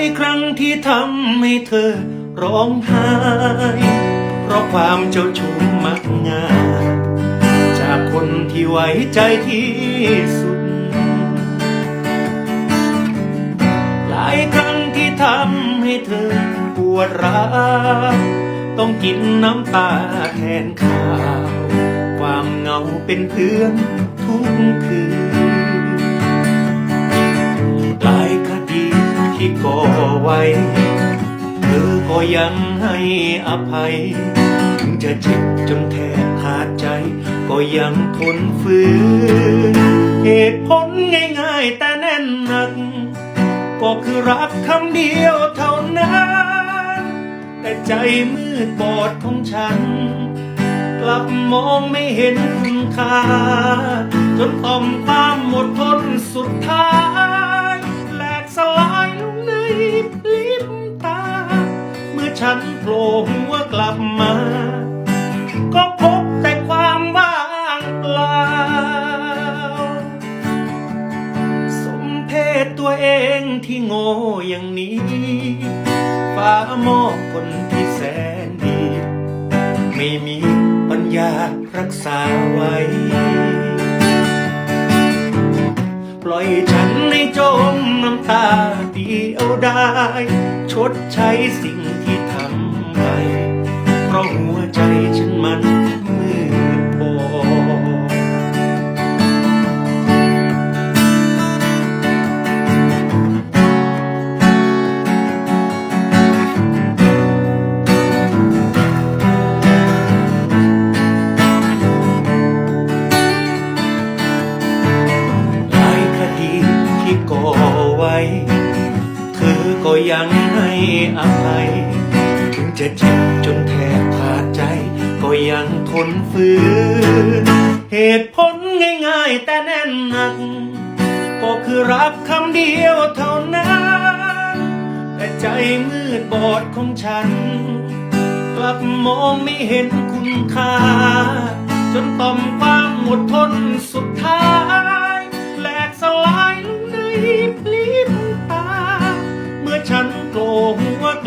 ายครั้งที่ทำให้เธอร้องไห้ เพราะความเจ้าชู้มักง่ายจากคนที่ไว้ใจที่สุด หลายครั้งที่ทำให้เธอปวดร้าวต้องกินน้ำตาแทนข้าว ความเหงาเป็นเพื่อนทุกคืน ยังให้อภัย ถึงจะเจ็บจนแทบขาดใจ ก็ยังทนฝืนเหตุผลง่ายๆแต่แน่นหนัก ก็คือรักคำเดียวเท่านั้น แต่ใจมืดบอดของฉัน กลับมองไม่เห็นคุณค่า จนต่อมความหมดทนสุดท้าย ฉันโผล่หัวกลับมา ก็พบแต่ความว่างเปล่า สมเพศตัวเองที่โง่อย่างนี้ฟ้ามอบคนที่แสนดี ไม่มีปัญญารักษาไว้ ปล่อยฉันในจมน้ำตาเดียวได้ ชดใช้สิ่ง ก็ยังให้อภัย ถึงจะเจ็บจนแทบขาดใจ ก็ยังทนฝืน เหตุผลง่ายๆแต่แน่นหนัก ก็คือรักคำเดียวเท่านั้น แต่ใจมืดบอดของฉัน กลับมองไม่เห็นคุณค่า จนต่อมความหมดทนสุด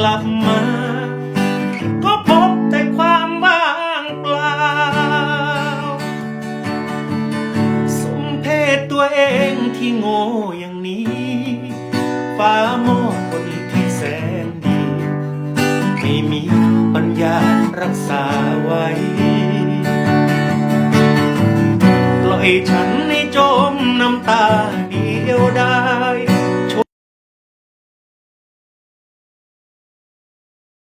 ลับมา ก็พบแต่ความว่างเปล่า สมเพศตัวเองที่โง่อย่างนี้ฟ้ามอบคนที่แสนดี ไม่มีปัญญารักษาไว้ปล่อยฉันในจมน้ำตา